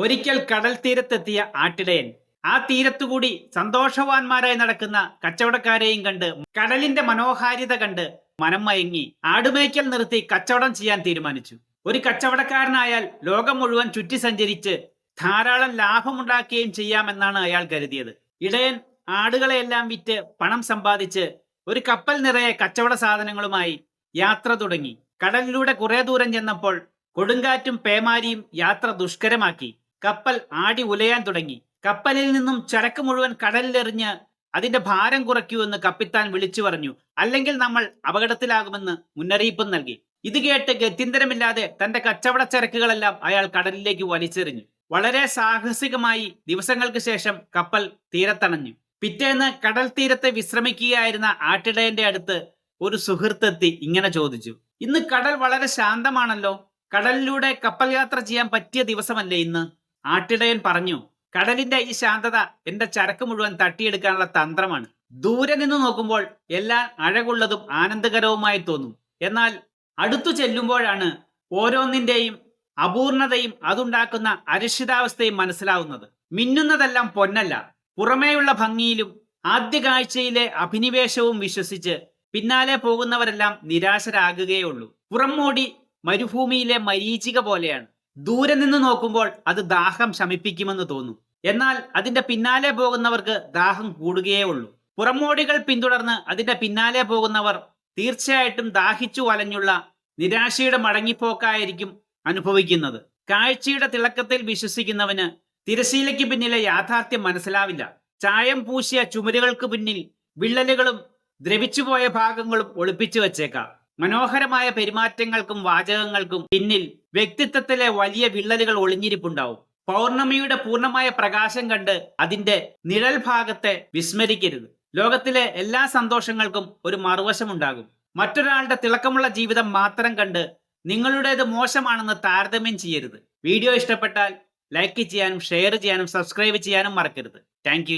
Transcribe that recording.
ഒരിക്കൽ കടൽ തീരത്തെത്തിയ ആട്ടിടയൻ. ആ തീരത്തുകൂടി സന്തോഷവാന്മാരായി നടക്കുന്ന കച്ചവടക്കാരെയും കണ്ട് കടലിന്റെ മനോഹാരിത കണ്ട് മനം മയങ്ങി ആടുമേയ്ക്കൽ നിർത്തി കച്ചവടം ചെയ്യാൻ തീരുമാനിച്ചു. ഒരു കച്ചവടക്കാരനായാൽ ലോകം മുഴുവൻ ചുറ്റി സഞ്ചരിച്ച് ധാരാളം ലാഭമുണ്ടാക്കുകയും ചെയ്യാമെന്നാണ് അയാൾ കരുതിയത്. ഇടയൻ ആടുകളെയെല്ലാം വിറ്റ് പണം സമ്പാദിച്ച് ഒരു കപ്പൽ നിറയെ കച്ചവട സാധനങ്ങളുമായി യാത്ര തുടങ്ങി. കടലിലൂടെ കുറെ ദൂരം ചെന്നപ്പോൾ കൊടുങ്കാറ്റും പേമാരിയും യാത്ര ദുഷ്കരമാക്കി. കപ്പൽ ആടി ഉലയാൻ തുടങ്ങി. കപ്പലിൽ നിന്നും ചരക്ക് മുഴുവൻ കടലിലെറിഞ്ഞ് അതിന്റെ ഭാരം കുറയ്ക്കൂ എന്ന് കപ്പിത്താൻ വിളിച്ചു പറഞ്ഞു. അല്ലെങ്കിൽ നമ്മൾ അപകടത്തിലാകുമെന്ന് മുന്നറിയിപ്പും നൽകി. ഇത് കേട്ട് ഗത്യന്തരമില്ലാതെ തന്റെ കച്ചവട ചരക്കുകളെല്ലാം അയാൾ കടലിലേക്ക് വലിച്ചെറിഞ്ഞു. വളരെ സാഹസികമായി ദിവസങ്ങൾക്ക് ശേഷം കപ്പൽ തീരത്തണഞ്ഞു. പിറ്റേന്ന് കടൽ തീരത്തെ വിശ്രമിക്കുകയായിരുന്ന ആട്ടിടയന്റെ അടുത്ത് ഒരു സുഹൃത്തെത്തി ഇങ്ങനെ ചോദിച്ചു. ഇന്ന് കടൽ വളരെ ശാന്തമാണല്ലോ. കടലിലൂടെ കപ്പൽ യാത്ര ചെയ്യാൻ പറ്റിയ ദിവസമല്ലേ ഇന്ന്? ആട്ടിടയൻ പറഞ്ഞു കടലിന്റെ ഈ ശാന്തത എന്റെ ചരക്ക് മുഴുവൻ തട്ടിയെടുക്കാനുള്ള തന്ത്രമാണ്. ദൂരെ നിന്ന് നോക്കുമ്പോൾ എല്ലാം അഴകുള്ളതും ആനന്ദകരവുമായി തോന്നും. എന്നാൽ അടുത്തു ചെല്ലുമ്പോഴാണ് ഓരോന്നിന്റെയും അപൂർണതയും അതുണ്ടാക്കുന്ന അരക്ഷിതാവസ്ഥയും മനസ്സിലാവുന്നത്. മിന്നുന്നതെല്ലാം പൊന്നല്ല പുറമേയുള്ള ഭംഗിയിലും ആദ്യ കാഴ്ചയിലെ അഭിനിവേശവും വിശ്വസിച്ച് പിന്നാലെ പോകുന്നവരെല്ലാം നിരാശരാകുകയുള്ളൂ പുറംമോടി മരുഭൂമിയിലെ മരീചിക പോലെയാണ്. ദൂരെ നിന്ന് നോക്കുമ്പോൾ അത് ദാഹം ശമിപ്പിക്കുമെന്ന് തോന്നും. എന്നാൽ അതിന്റെ പിന്നാലെ പോകുന്നവർക്ക് ദാഹം കൂടുകയേ ഉള്ളൂ. പുറമോടികൾ പിന്തുടർന്ന് അതിന്റെ പിന്നാലെ പോകുന്നവർ തീർച്ചയായിട്ടും ദാഹിച്ചു വലഞ്ഞുള്ള നിരാശയുടെ മടങ്ങിപ്പോക്കായിരിക്കും അനുഭവിക്കുന്നത്. കാഴ്ചയുടെ തിളക്കത്തിൽ വിശ്വസിക്കുന്നവന് തിരശീലയ്ക്ക് പിന്നിലെ യാഥാർത്ഥ്യം മനസ്സിലാവില്ല. ചായം പൂശിയ ചുമരുകൾക്ക് പിന്നിൽ വിള്ളലുകളും ദ്രവിച്ചുപോയ ഭാഗങ്ങളും ഒളിപ്പിച്ചു വച്ചേക്കാം. മനോഹരമായ പെരുമാറ്റങ്ങൾക്കും വാചകങ്ങൾക്കും പിന്നിൽ വ്യക്തിത്വത്തിലെ വലിയ വിള്ളലുകൾ ഒളിഞ്ഞിരിപ്പുണ്ടാവും. പൗർണമിയുടെ പൂർണമായ പ്രകാശം കണ്ട് അതിന്റെ നിഴൽ ഭാഗത്തെ വിസ്മരിക്കരുത്. ലോകത്തിലെ എല്ലാ സന്തോഷങ്ങൾക്കും ഒരു മറുവശമുണ്ടാകും. മറ്റൊരാളുടെ തിളക്കമുള്ള ജീവിതം മാത്രം കണ്ട് നിങ്ങളുടേത് മോശമാണെന്ന് താരതമ്യം ചെയ്യരുത്. വീഡിയോ ഇഷ്ടപ്പെട്ടാൽ ലൈക്ക് ചെയ്യാനും ഷെയർ ചെയ്യാനും സബ്സ്ക്രൈബ് ചെയ്യാനും മറക്കരുത്. താങ്ക്